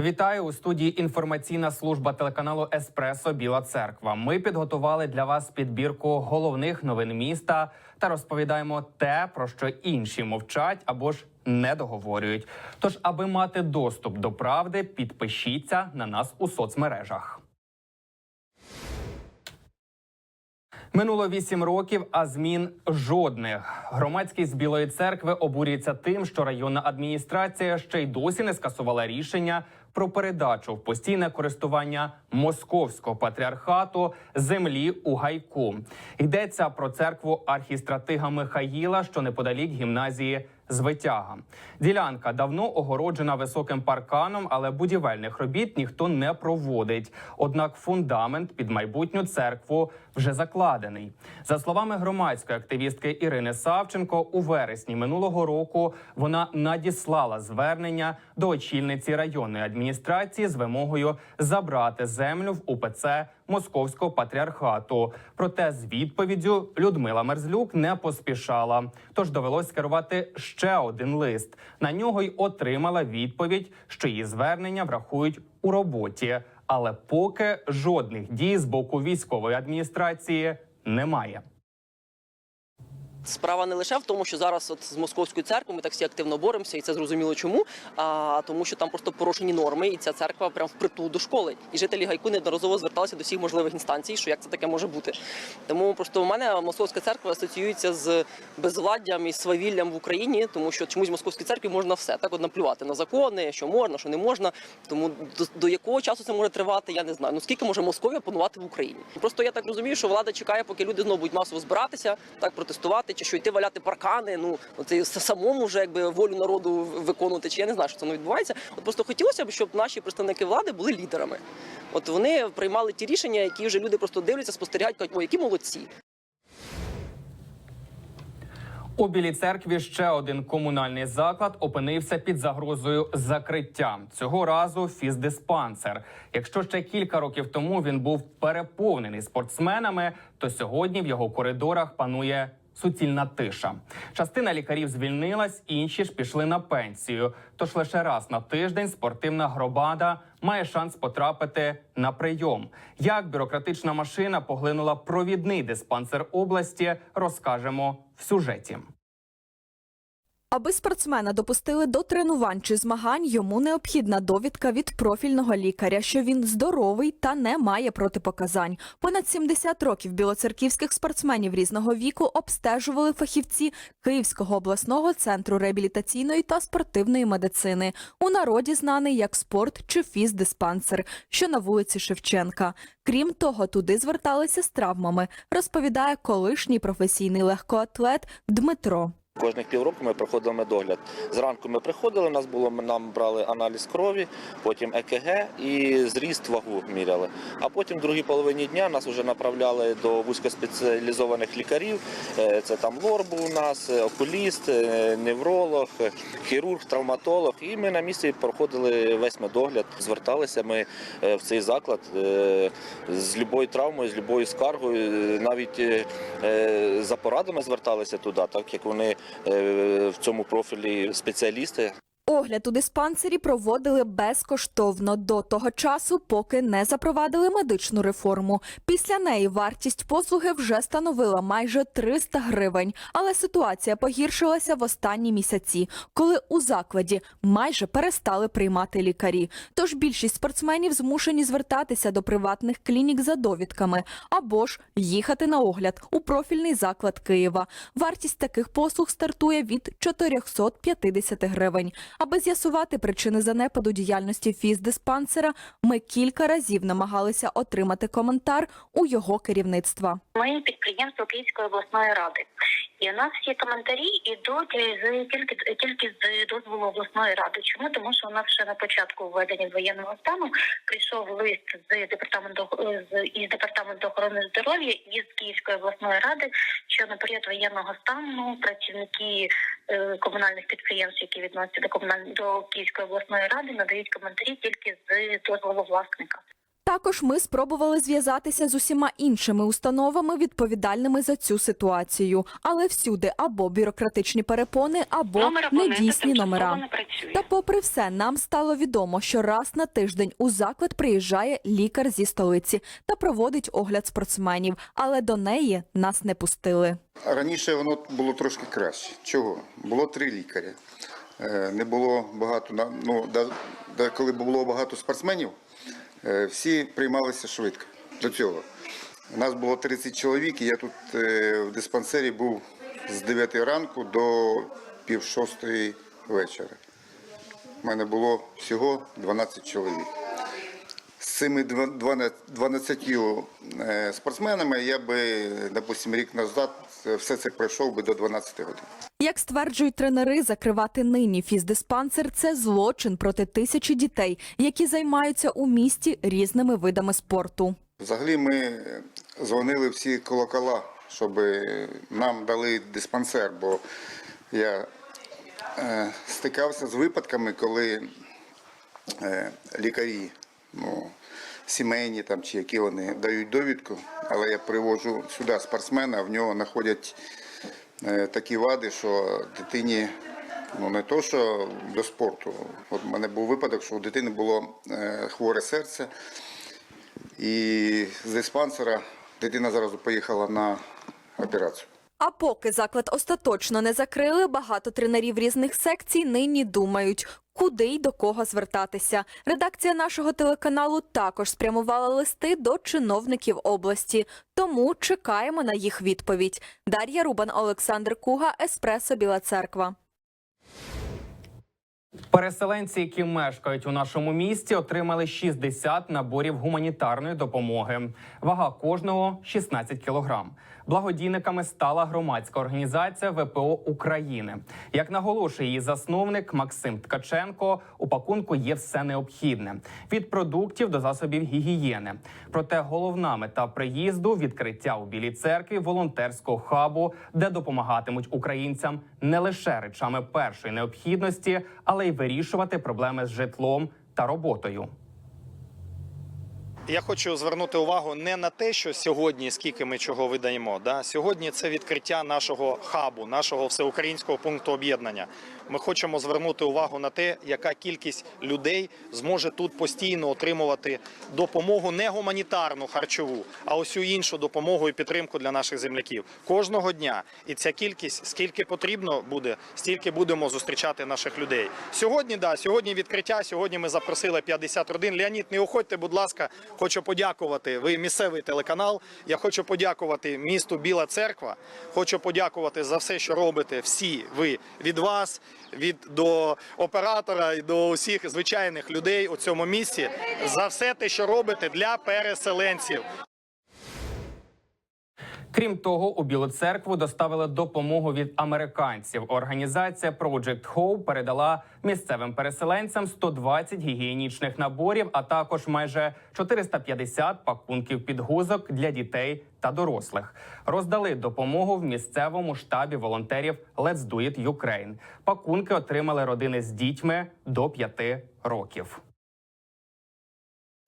Вітаю у студії інформаційна служба телеканалу Еспресо Біла Церква. Ми підготували для вас підбірку головних новин міста та розповідаємо те, про що інші мовчать або ж не договорюють. Тож, аби мати доступ до правди, підпишіться на нас у соцмережах. Минуло вісім років, а змін жодних. Громадськість Білої церкви обурюється тим, що районна адміністрація ще й досі не скасувала рішення про передачу в постійне користування московського патріархату землі у гайку. Йдеться про церкву архістратига Михаїла, що неподалік гімназії Звитяга. Ділянка давно огороджена високим парканом, але будівельних робіт ніхто не проводить. Однак фундамент під майбутню церкву вже закладений. За словами громадської активістки Ірини Савченко, у вересні минулого року вона надіслала звернення до очільниці районної адміністрації з вимогою забрати землю в УПЦ Московського патріархату. Проте з відповіддю Людмила Мерзлюк не поспішала. Тож довелось скерувати ще один лист. На нього й отримала відповідь, що її звернення врахують у роботі. Але поки жодних дій з боку військової адміністрації немає. Справа не лише в тому, що зараз от з московською церквою ми так всі активно боремося, і це зрозуміло чому. А тому, що там просто порушені норми, і ця церква прям впритул до школи. І жителі гайку неодноразово зверталися до всіх можливих інстанцій, що як це таке може бути. Тому просто у мене московська церква асоціюється з безвладдям і свавіллям в Україні, тому що чомусь в московській церкві можна все так от наплювати на закони, що можна, що не можна. Тому до, до якого часу це може тривати, я не знаю. Ну скільки може Московія панувати в Україні? Просто я так розумію, що влада чекає, поки люди знову будуть масово збиратися, так протестувати, чи що йти валяти паркани. Ну це самому вже якби волю народу виконувати. Чи я не знаю, що це відбувається. От просто хотілося б, щоб наші представники влади були лідерами. От вони приймали ті рішення, які вже люди просто дивляться, спостерігають, кажуть, о, які молодці. У Білій церкві ще один комунальний заклад опинився під загрозою закриття. Цього разу фіздиспансер. Якщо ще кілька років тому він був переповнений спортсменами, то сьогодні в його коридорах панує суцільна тиша. Частина лікарів звільнилась, інші ж пішли на пенсію. Тож лише раз на тиждень спортивна громада має шанс потрапити на прийом. Як бюрократична машина поглинула провідний диспансер області, розкажемо в сюжеті. Аби спортсмена допустили до тренувань чи змагань, йому необхідна довідка від профільного лікаря, що він здоровий та не має протипоказань. Понад 70 років білоцерківських спортсменів різного віку обстежували фахівці Київського обласного центру реабілітаційної та спортивної медицини. У народі знаний як спорт чи фіздиспансер, що на вулиці Шевченка. Крім того, туди зверталися з травмами, розповідає колишній професійний легкоатлет Дмитро. Кожних півроку ми проходили медогляд. Зранку ми приходили, нас було нам брали аналіз крові, потім ЕКГ і зріст вагу міряли. А потім в другій половині дня нас вже направляли до вузькоспеціалізованих лікарів. Е, Це там лор був у нас, е, окуліст, е, невролог, хірург, травматолог. І ми на місці проходили весь медогляд. Зверталися ми в цей заклад з любою травмою, з любою скаргою, навіть за порадами зверталися туди, так як вони в цьому профілі спеціалісти. Огляд у диспансері проводили безкоштовно до того часу, поки не запровадили медичну реформу. Після неї вартість послуги вже становила майже 300 гривень. Але ситуація погіршилася в останні місяці, коли у закладі майже перестали приймати лікарі. Тож більшість спортсменів змушені звертатися до приватних клінік за довідками або ж їхати на огляд у профільний заклад Києва. Вартість таких послуг стартує від 450 гривень. Аби з'ясувати причини занепаду діяльності фіздиспансера, ми кілька разів намагалися отримати коментар у його керівництва. Ми підприємство Київської обласної ради, і у нас всі коментарі йдуть з тільки тільки з дозволу обласної ради. Чому тому, що у нас ще на початку введення воєнного стану прийшов лист з департаменту з із департаменту охорони здоров'я і з Київської обласної ради, що на період воєнного стану працівники комунальних підприємств, які відносяться до комунальної до Київської обласної ради, надають коментарі тільки з дозволу власника. Також ми спробували зв'язатися з усіма іншими установами, відповідальними за цю ситуацію, але всюди або бюрократичні перепони, або Номер недійсні номера. не. Та, попри все, нам стало відомо, що раз на тиждень у заклад приїжджає лікар зі столиці та проводить огляд спортсменів, але до неї нас не пустили. Раніше воно було трошки краще. Чого? Було три лікаря. Е, Не було багато на- ну, коли було багато спортсменів, всі приймалися швидко до цього. У нас було 30 чоловік, і я тут е, в диспансері був з 9 ранку до пів шостої вечора. У мене було всього 12 чоловік. З цими 12 е, спортсменами я би, допустим, рік назад все це пройшов би до 12 годин. Як стверджують тренери, закривати нині фіздиспансер – це злочин проти тисячі дітей, які займаються у місті різними видами спорту. Взагалі ми дзвонили всі колокола, щоб нам дали диспансер, бо я е, стикався з випадками, коли е, лікарі, ну, сімейні там, чи які вони дають довідку, але я привожу сюди спортсмена, в нього знаходять е, такі вади, що дитині ну, не то, що до спорту. От у мене був випадок, що у дитини було е, хворе серце. І з диспансера дитина зараз поїхала на операцію. А поки заклад остаточно не закрили, багато тренерів різних секцій нині думають, куди й до кого звертатися. Редакція нашого телеканалу також спрямувала листи до чиновників області, тому чекаємо на їх відповідь. Дар'я Рубан, Олександр Куга, Еспресо Біла Церква. Переселенці, які мешкають у нашому місті, отримали 60 наборів гуманітарної допомоги. Вага кожного 16 кілограм. Благодійниками стала громадська організація ВПО України. Як наголошує її засновник Максим Ткаченко, у пакунку є все необхідне від продуктів до засобів гігієни. Проте головна мета приїзду відкриття у Білій церкві волонтерського хабу, де допомагатимуть українцям не лише речами першої необхідності, але й вирішувати проблеми з житлом та роботою. Я хочу звернути увагу не на те, що сьогодні скільки ми чого видаємо. Да? Сьогодні це відкриття нашого хабу, нашого всеукраїнського пункту об'єднання. Ми хочемо звернути увагу на те, яка кількість людей зможе тут постійно отримувати допомогу не гуманітарну харчову, а ось іншу допомогу і підтримку для наших земляків кожного дня. І ця кількість, скільки потрібно буде, стільки будемо зустрічати наших людей. Сьогодні, да, сьогодні відкриття. Сьогодні ми запросили 50 родин. Леонід, не уходьте, будь ласка. Хочу подякувати. Ви місцевий телеканал. Я хочу подякувати місту Біла Церква. Хочу подякувати за все, що робите. Всі ви від вас, від до оператора і до усіх звичайних людей у цьому місці за все те, що робите для переселенців. Крім того, у Білу церкву доставили допомогу від американців. Організація Project Hope передала місцевим переселенцям 120 гігієнічних наборів, а також майже 450 пакунків підгузок для дітей та дорослих. Роздали допомогу в місцевому штабі волонтерів Let's Do It Ukraine. Пакунки отримали родини з дітьми до 5 років.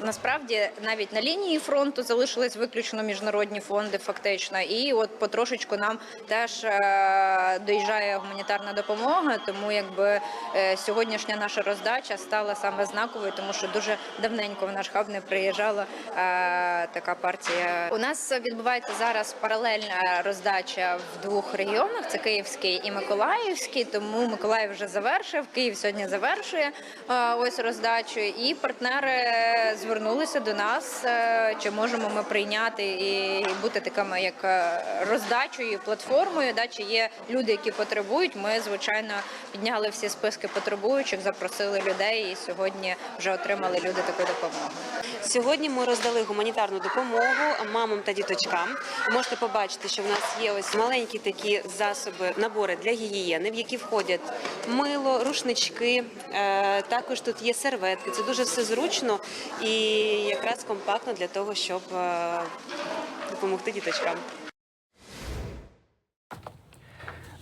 Насправді навіть на лінії фронту залишились виключно міжнародні фонди, фактично, і от потрошечку нам теж е, доїжджає гуманітарна допомога. Тому якби е, сьогоднішня наша роздача стала саме знаковою, тому що дуже давненько в наш хаб не приїжджала е, така партія. У нас відбувається зараз паралельна роздача в двох регіонах: це Київський і Миколаївський. Тому Миколаїв вже завершив, Київ сьогодні завершує ось роздачу, і партнери звернулися до нас, е, чи можемо ми прийняти і бути такими як е, роздачею, платформою. Да, чи є люди, які потребують. Ми звичайно підняли всі списки потребуючих, запросили людей, і сьогодні вже отримали люди таку допомогу. Сьогодні ми роздали гуманітарну допомогу мамам та діточкам. Можете побачити, що в нас є ось маленькі такі засоби, набори для гігієни, в які входять мило, рушнички. е, Також тут є серветки. Це дуже все зручно і якраз компактно для того, щоб е, допомогти діточкам.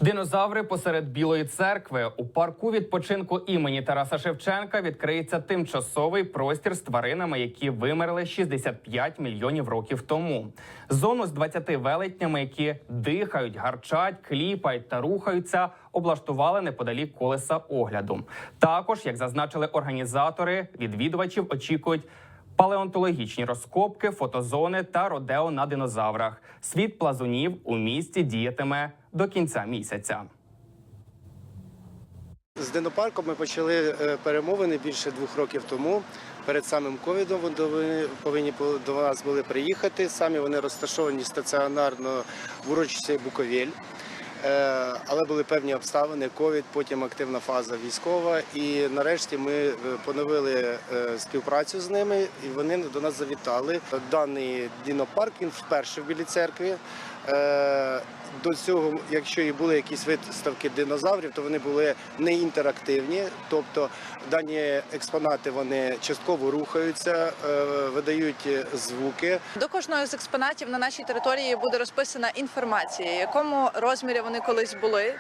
Динозаври посеред Білої церкви у парку відпочинку імені Тараса Шевченка відкриється тимчасовий простір з тваринами, які вимерли 65 мільйонів років тому. Зону з 20 велетнями, які дихають, гарчать, кліпають та рухаються, облаштували неподалік колеса огляду. Також, як зазначили організатори, відвідувачів очікують. Палеонтологічні розкопки, фотозони та родео на динозаврах. Світ плазунів у місті діятиме до кінця місяця. З динопарком ми почали е, перемовини більше двох років тому. Перед самим ковідом вони повинні до нас були приїхати. Самі вони розташовані стаціонарно в урочисті Буковель. Е, Але були певні обставини, ковід, потім активна фаза військова. І нарешті ми е, поновили співпрацю з ними, і вони до нас завітали. Даний дінопарк він вперше в Білій церкві. Е, До цього, якщо і були якісь виставки динозаврів, то вони були не інтерактивні, тобто дані експонати вони частково рухаються, е, видають звуки. До кожного з експонатів на нашій території буде розписана інформація, якому розмірі вони колись були,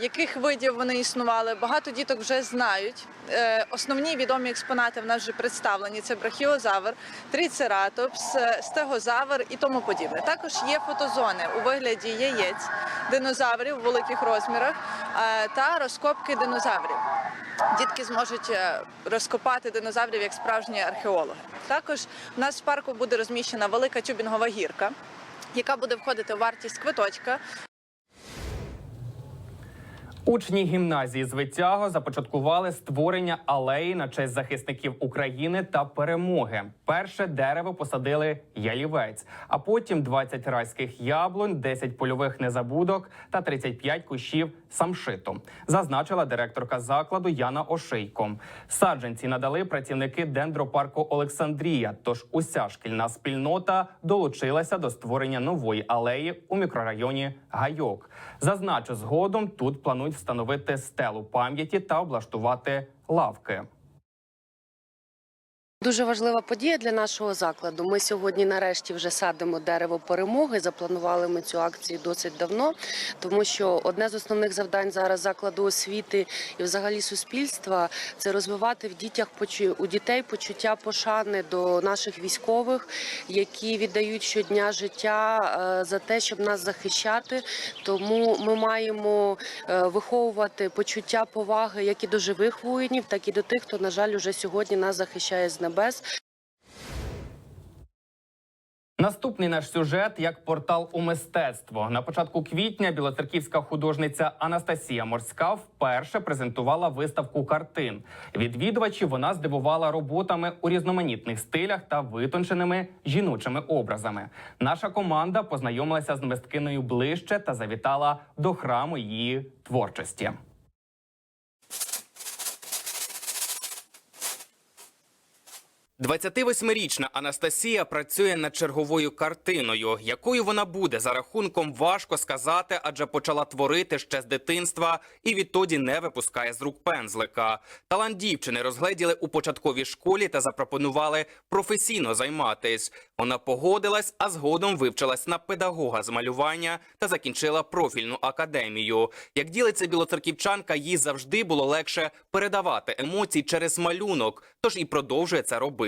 яких видів вони існували. Багато діток вже знають. Е, Основні відомі експонати в нас вже представлені: це брахіозавр, трицератопс, е, стегозавр і тому подібне. Також є фотозони у вигляді яєць динозаврів у великих розмірах е, та розкопки динозаврів. Дітки зможуть е, розкопати динозаврів як справжні археологи. Також у нас в парку буде розміщена велика тюбінгова гірка, яка буде входити в вартість квиточка. Учні гімназії з Витяго започаткували створення алеї на честь захисників України та перемоги. Перше дерево посадили ялівець, а потім 20 райських яблунь, 10 польових незабудок та 35 кущів самшиту. Зазначила директорка закладу Яна Ошийко. Саджанці надали працівники дендропарку Олександрія. Тож уся шкільна спільнота долучилася до створення нової алеї у мікрорайоні Гайок. Зазначу, згодом тут планують встановити стелу пам'яті та облаштувати лавки. Дуже важлива подія для нашого закладу. Ми сьогодні, нарешті, вже садимо дерево перемоги. Запланували ми цю акцію досить давно, тому що одне з основних завдань зараз закладу освіти і, взагалі, суспільства це розвивати в дітях у дітей почуття пошани до наших військових, які віддають щодня життя е, за те, щоб нас захищати. Тому ми маємо е, виховувати почуття поваги як і до живих воїнів, так і до тих, хто, на жаль, уже сьогодні нас захищає з небес. Наступний наш сюжет як портал у мистецтво. На початку квітня білоцерківська художниця Анастасія Морська вперше презентувала виставку картин. Відвідувачі вона здивувала роботами у різноманітних стилях та витонченими жіночими образами. Наша команда познайомилася з мисткиною ближче та завітала до храму її творчості. – 28-річна Анастасія працює над черговою картиною. Якою вона буде за рахунком важко сказати, адже почала творити ще з дитинства і відтоді не випускає з рук пензлика. Талант дівчини розгледіли у початковій школі та запропонували професійно займатись. Вона погодилась, а згодом вивчилась на педагога з малювання та закінчила профільну академію. Як ділиться білоцерківчанка, їй завжди було легше передавати емоції через малюнок, тож і продовжує це робити.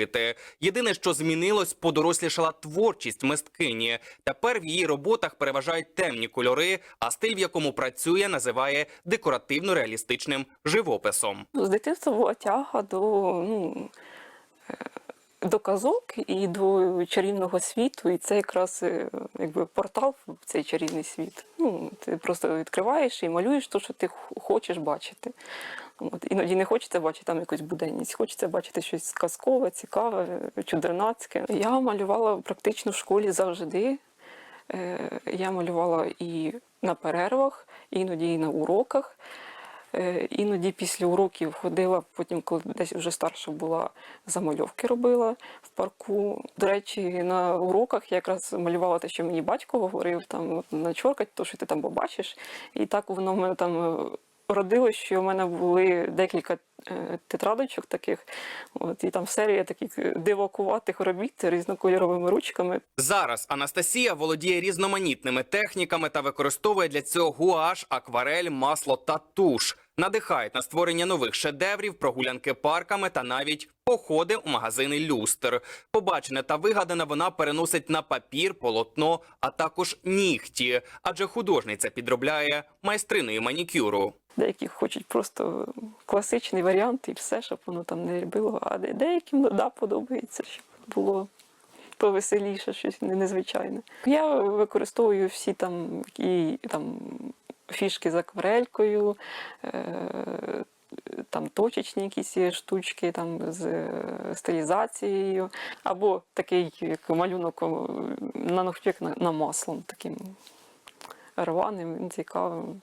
Єдине, що змінилось, подорослішала творчість мисткині. Тепер в її роботах переважають темні кольори, а стиль, в якому працює, називає декоративно-реалістичним живописом. З дитинства була тяга до, ну, е, до казок і до чарівного світу, і це якраз е, якби портал в цей чарівний світ. Ну, ти просто відкриваєш і малюєш те, що ти хочеш бачити. От, іноді не хочеться бачити там якусь буденність, хочеться бачити щось казкове, цікаве, чудернацьке. Я малювала практично в школі завжди. Е, Я малювала і на перервах, іноді і на уроках. Е, Іноді після уроків ходила, потім, коли десь вже старша була, замальовки робила в парку. До речі, на уроках я якраз малювала те, що мені батько говорив, там начоркать, то, що ти там побачиш. І так воно в мене там е, родилось, що в мене були декілька е, тетрадочок таких. От, і там серія таких дивакуватих робіт різнокольоровими ручками. Зараз Анастасія володіє різноманітними техніками та використовує для цього гуаш, акварель, масло та туш. Надихають на створення нових шедеврів, прогулянки парками та навіть походи у магазини люстр. Побачене та вигадане вона переносить на папір, полотно, а також нігті, адже художниця підробляє майстриною манікюру. Деякі хочуть просто класичний варіант і все, щоб воно там не робило. А де- деяким да, подобається, щоб було повеселіше, щось незвичайне. Я використовую всі там і там фішки з акварелькою. Е- там точечні якісь штучки там з е, стилізацією, або такий як малюнок на ногтю, як на, на маслом, таким рваним, цікавим.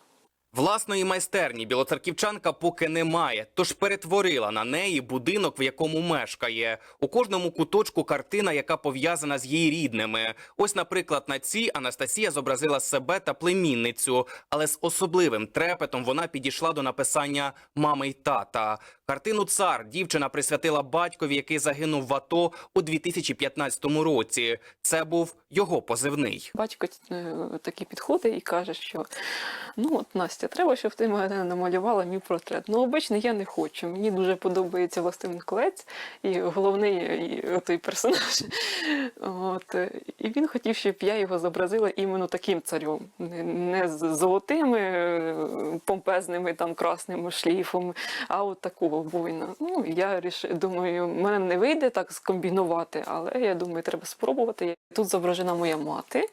Власної майстерні білоцерківчанка поки немає, тож перетворила на неї будинок, в якому мешкає. У кожному куточку картина, яка пов'язана з її рідними. Ось, наприклад, на цій Анастасія зобразила себе та племінницю, але з особливим трепетом вона підійшла до написання мами й тата. Картину цар дівчина присвятила батькові, який загинув в АТО у 2015 році. Це був його позивний. Батько е, такі підходить і каже, що ну от Настя, треба, щоб ти мене намалювала мій портрет. Ну, обично я не хочу. Мені дуже подобається властивий колець і головний і, той персонаж. От. е, І він хотів, щоб я його зобразила іменно таким царем, не, з золотими е, помпезними там красним шліфом, а от такого воїна. Ну, я ріш... думаю, мене не вийде так скомбінувати, але я думаю, треба спробувати. Тут зображена моя мати,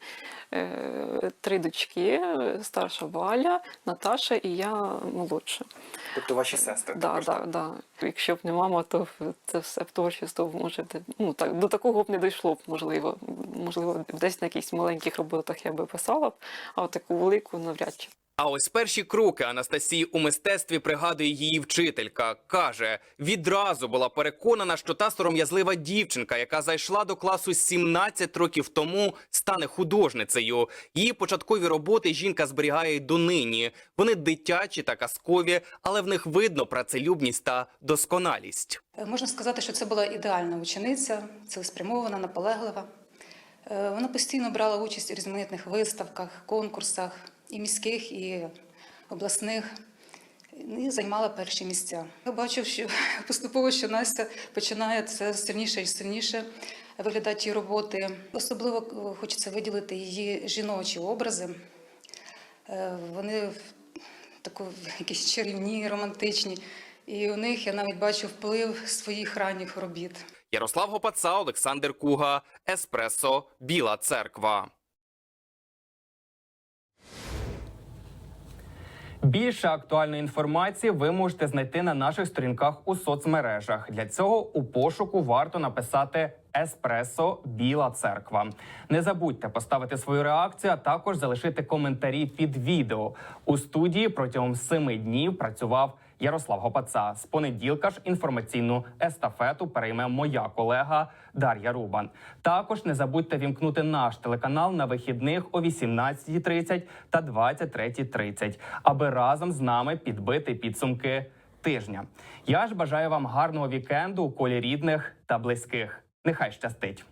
е, три дочки, старша Валя, Наташа і я молодша. Тобто ваші сестри. Да, да, да. Якщо б не мама, то це все в творчість може ну, так, до такого б не дійшло б, можливо. Можливо, десь на якихось маленьких роботах я би писала б, а таку велику навряд чи. А ось перші кроки Анастасії у мистецтві пригадує її вчителька. Каже, відразу була переконана, що та сором'язлива дівчинка, яка зайшла до класу 17 років тому, стане художницею. Її початкові роботи жінка зберігає донині. Вони дитячі та казкові, але в них видно працелюбність та досконалість. Е, Можна сказати, що це була ідеальна учениця, цілеспрямована, наполеглива. Е, Вона постійно брала участь у різноманітних виставках, конкурсах і міських, і обласних, і займала перші місця. Я бачив, що поступово, що Настя починає це сильніше і сильніше виглядати її роботи. Особливо е, хочеться виділити її жіночі образи. Е, Вони тако якісь чарівні, романтичні. І у них я навіть бачу вплив своїх ранніх робіт. Ярослав Гопаца, Олександр Куга, Еспресо, Біла Церква. Більше актуальної інформації ви можете знайти на наших сторінках у соцмережах. Для цього у пошуку варто написати Еспресо Біла Церква. Не забудьте поставити свою реакцію, а також залишити коментарі під відео. У студії протягом семи днів працював Ярослав Гопаца. З понеділка ж інформаційну естафету перейме моя колега Дар'я Рубан. Також не забудьте вімкнути наш телеканал на вихідних о 18.30 та 23.30, аби разом з нами підбити підсумки тижня. Я ж бажаю вам гарного вікенду у колі рідних та близьких. Нехай щастить.